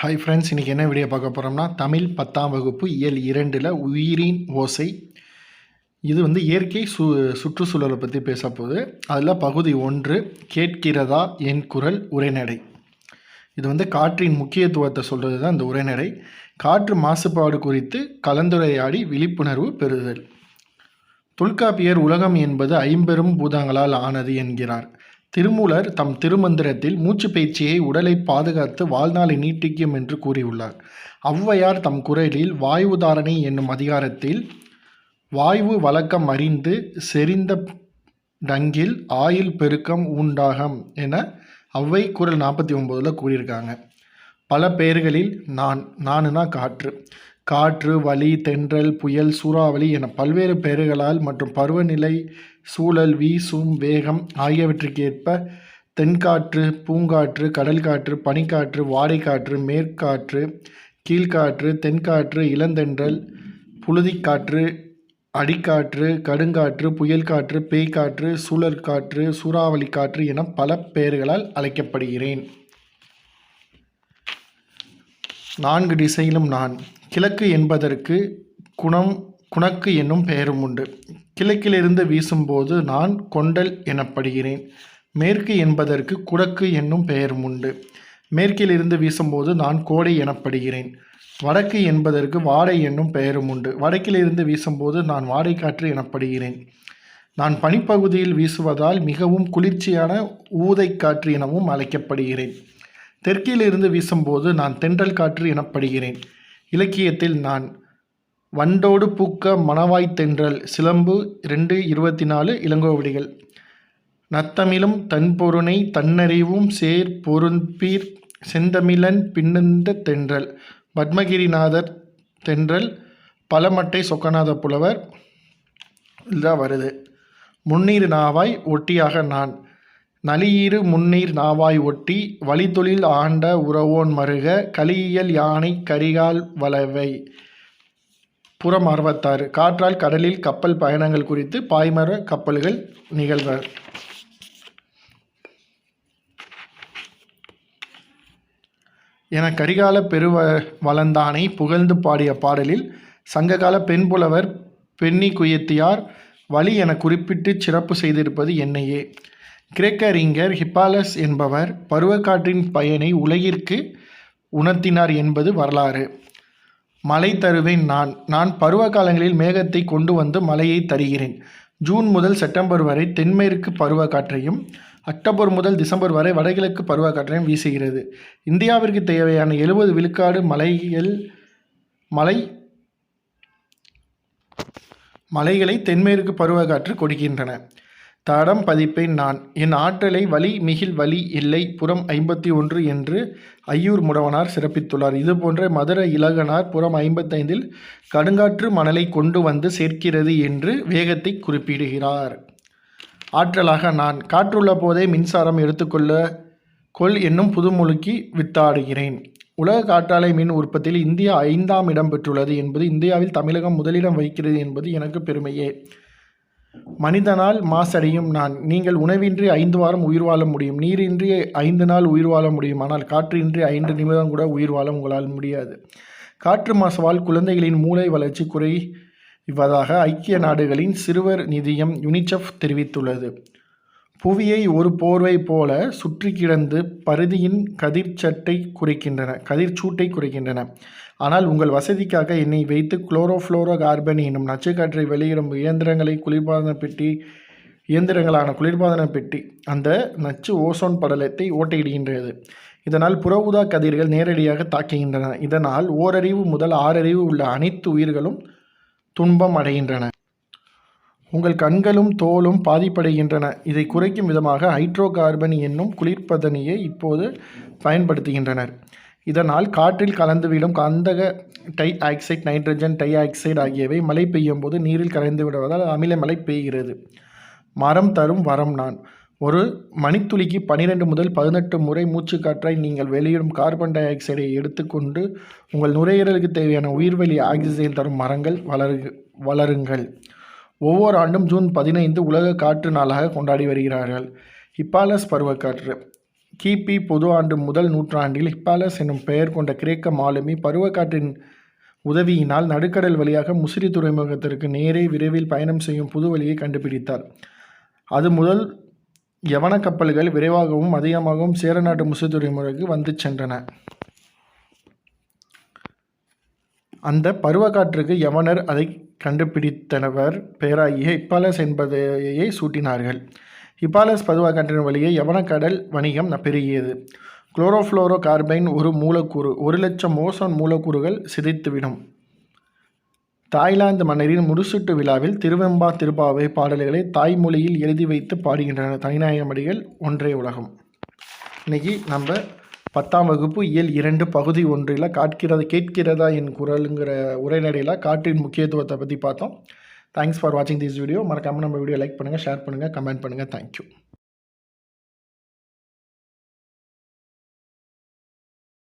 Hi friends இன்றைக்கி என்ன video பார்க்க போகிறோம்னா தமிழ் பத்தாம் வகுப்பு இயல் இரண்டில் உயிரின் ஓசை. இது வந்து இயற்கை சு சுற்றுச்சூழலை பற்றி பேச போகுது. அதில் பகுதி ஒன்று கேட்கிறதா என் குரல் உரைநடை. இது வந்து காற்றின் முக்கியத்துவத்தை சொல்கிறது தான் இந்த உரைநடை. காற்று மாசுபாடு குறித்து கலந்துரையாடி விழிப்புணர்வு பெறுதல். தொல்காப்பியர் உலகம் என்பது ஐம்பெரும் பூதங்களால் ஆனது என்கிறார். திருமூலர் தம் திருமந்திரத்தில் மூச்சு பயிற்சியை உடலை பாதுகாத்து வாழ்நாளை நீட்டிக்கும் என்று கூறியுள்ளார். ஔவையார் தம் குரலில் வாயுதாரணை என்னும் அதிகாரத்தில் வாயு வழக்கம் அறிந்து செறிந்த டங்கில் ஆயில் பெருக்கம் உண்டாகம் என ஔவை குரல் நாற்பத்தி ஒம்போதில் கூறியிருக்காங்க. பல பெயர்களில் நான் நானுனா காற்று. காற்று வலி தென்றல் புயல் சூறாவளி என பல்வேறு பெயர்களால் மற்றும் பருவநிலை சூழல் வீசும் வேகம் ஆகியவற்றுக்கு ஏற்ப தென்காற்று பூங்காற்று கடல் காற்று பனிக்காற்று வாடைக்காற்று மேற்காற்று கீழ்காற்று தென்காற்று இளந்தென்றல் புழுதிக்காற்று அடிக்காற்று கடுங்காற்று புயல் காற்று பேய்க்காற்று சூழல் காற்று சூறாவளி காற்று என பல பெயர்களால் அழைக்கப்படுகிறேன். நான்கு திசையிலும் நான் கிழக்கு என்பதற்கு குணம் குணக்கு என்னும் பெயரும் உண்டு. கிழக்கிலிருந்து வீசும்போது நான் கொண்டல் எனப்படுகிறேன். மேற்கு என்பதற்கு குடக்கு என்னும் பெயரும் உண்டு. மேற்கிலிருந்து வீசும்போது நான் கோடை எனப்படுகிறேன். வடக்கு என்பதற்கு வாடை என்னும் பெயரும் உண்டு. வடக்கிலிருந்து வீசும்போது நான் வாடைக்காற்று எனப்படுகிறேன். நான் பனிப்பகுதியில் வீசுவதால் மிகவும் குளிர்ச்சியான ஊதைக்காற்று எனவும் அழைக்கப்படுகிறேன். தெற்கிலிருந்து வீசும்போது நான் தென்றல் காற்று எனப்படுகிறேன். இலக்கியத்தில் நான் வண்டோடு பூக்க மணவாய்த் தென்றல் சிலம்பு ரெண்டு இருபத்தி நாலு இளங்கோவடிகள். நத்தமிழும் தன்பொருணை தன்னறிவும் சேர் பொருண்பீர் செந்தமிழன் பின்னந்த தென்றல். பத்மகிரிநாதர் தென்றல் பலமட்டை சொக்கநாத புலவர். இதுதான் வருது. முன்னீர் நாவாய் ஒட்டியாக நான் நலியீறு முன்னீர் நாவாய் ஒட்டி வழித்தொழில் ஆண்ட உறவோன் மருக கலியியல் யானை கரிகால் வளவை புறம் அறுபத்தாறு. காற்றால் கடலில் கப்பல் பயணங்கள் குறித்து பாய்மர கப்பல்கள் நிகழ்வர் என கரிகால பெருவ வளந்தானை புகழ்ந்து பாடிய பாடலில் சங்ககால பெண்புலவர் பெண்ணி குயத்தியார் வழி என குறிப்பிட்டு சிறப்பு செய்திருப்பது என்னையே. கிரேக்க அறிஞர் ஹிப்பாலஸ் என்பவர் பருவக்காற்றின் பயனை உலகிற்கு உணர்த்தினார் என்பது வரலாறு. மழை தருவேன் நான் நான் பருவ காலங்களில் மேகத்தை கொண்டு வந்து மழையை தருகிறேன். ஜூன் முதல் செப்டம்பர் வரை தென்மேற்கு பருவக்காற்றையும் அக்டோபர் முதல் டிசம்பர் வரை வடகிழக்கு பருவக்காற்றையும் வீசுகிறது. இந்தியாவிற்கு தேவையான எழுபது விழுக்காடு மலைகள் மலை மலைகளை தென்மேற்கு பருவக்காற்று கொடுக்கின்றன. தடம் பதிப்பேன் நான். என் ஆற்றலை வலி மிகில் வலி இல்லை. புறம் ஐம்பத்தி ஒன்று என்று ஐயூர் முடவனார் சிறப்பித்துள்ளார். இதுபோன்ற மதுர இலகனார் புறம் ஐம்பத்தைந்தில் கடுங்காற்று மணலை கொண்டு வந்து சேர்க்கிறது என்று வேகத்தை குறிப்பிடுகிறார். ஆற்றலாக நான் காற்றுள்ள போதே மின்சாரம் எடுத்துக்கொள்ள கொள் என்னும் புதுமொழிக்கு வித்தாடுகிறேன். உலக காற்றாலை மின் உற்பத்தியில் இந்தியா ஐந்தாம் இடம் பெற்றுள்ளது என்பது இந்தியாவில் தமிழகம் முதலிடம் வகிக்கிறது என்பது எனக்கு பெருமையே. மனிதனால் மாசடையும் நான். நீங்கள் உணவின்றி ஐந்து வாரம் உயிர் வாழ முடியும். நீரின்றி ஐந்து நாள் உயிர் வாழ முடியும். ஆனால் காற்றின்றி ஐந்து நிமிடம் கூட உயிர் வாழ உங்களால் முடியாது. காற்று மாசுவால் குழந்தைகளின் மூளை வளர்ச்சி குறைவதாக ஐக்கிய நாடுகளின் சிறுவர் நிதியம் யுனிசெஃப் தெரிவித்துள்ளது. புவியை ஒரு போர்வை போல சுற்றி கிடந்து பருதியின் கதிர்ச்சட்டை குறைக்கின்றன. கதிர்ச்சூட்டை குறைக்கின்றன. ஆனால் உங்கள் வசதிக்காக என்னை வைத்து குளோரோஃப்ளோரோ கார்பன் என்னும் நச்சுக்காற்றை வெளியிடும் இயந்திரங்களை குளிர்பாதன பெட்டி இயந்திரங்களான குளிர்பாதன பெட்டி அந்த நச்சு ஓசோன் படலத்தை ஓட்டையிடுகின்றது. இதனால் புற ஊதா கதிர்கள் நேரடியாக தாக்குகின்றன. இதனால் ஓரறிவு முதல் ஆறறிவு உள்ள அனைத்து உயிர்களும் துன்பம் அடைகின்றன. உங்கள் கண்களும் தோலும் பாதிப்படைகின்றன. இதை குறைக்கும் விதமாக ஹைட்ரோ கார்பன் என்னும் குளிர்பதனியை இப்போது பயன்படுத்துகின்றனர். இதனால் காற்றில் கலந்து விடும் கந்தக dioxide nitrogen dioxide ஆகியவை மழை பெய்யும் போது நீரில் கலந்து விடுவதால் அமில மழை பெய்கிறது. மரம் தரும் வரம் நான். ஒரு மணித்துளிக்கு பன்னிரெண்டு முதல் பதினெட்டு முறை மூச்சு காற்றை நீங்கள் வெளியிடும் கார்பன் டை ஆக்சைடை எடுத்துக்கொண்டு உங்கள் நுரையீரலுக்கு தேவையான உயிர்வெளி ஆக்சிஜன் தரும் மரங்கள் வளரு வளருங்கள். ஒவ்வொரு ஆண்டும் ஜூன் பதினைந்து உலக காற்று நாளாக கொண்டாடி வருகிறார்கள். ஹிப்பாலஸ் பருவக்காற்று. கிபி பொது ஆண்டு முதல் நூற்றாண்டில் ஹிப்பாலஸ் என்னும் பெயர் கொண்ட கிரேக்க மாலுமி பருவக்காற்றின் உதவியினால் நடுக்கடல் வழியாக முசிறி துறைமுகத்திற்கு நேரே விரைவில் பயணம் செய்யும் புது வழியை கண்டுபிடித்தார். அது முதல் யவன கப்பல்கள் விரைவாகவும் அதிகமாகவும் சேரநாட்டு முசிறி துறைமுகத்துக்கு வந்து சென்றன. அந்த பருவக்காற்றுக்கு யவனர் அதை கண்டுபிடித்தனவர் பெயராகிய இப்பாலஸ் என்பதையே சூட்டினார்கள். ஹிபாலஸ் பதுவாக்கற்றின் வழியே யவனக்கடல் வணிகம் பெருகியது குளோரோஃப்ளோரோ கார்பைன் ஒரு மூலக்கூறு ஒரு லட்சம் ஓசோன் மூலக்கூறுகள் சிதைத்துவிடும். தாய்லாந்து மன்னரின் முடிசூட்டு விழாவில் திருவெம்பா திருப்பாவை பாடல்களை தாய்மொழியில் எழுதி வைத்து பாடுகின்றனர் தனிநாயகமடிகள் ஒன்றே உலகம். இன்னைக்கு நம்ம பத்தாம் வகுப்பு இயல் இரண்டு பகுதி ஒன்றில் காட்கிறது கேட்கிறதா என் குரலுங்கிற உரைநடையில் காற்றின் முக்கியத்துவத்தை பற்றி பார்த்தோம். தேங்க்ஸ் ஃபார் வாட்சிங் திஸ் வீடியோ மறக்காமல் நம்ம வீடியோ லைக் பண்ணுங்கள் ஷேர் பண்ணுங்கள் கமெண்ட் பண்ணுங்கள் தேங்க்யூ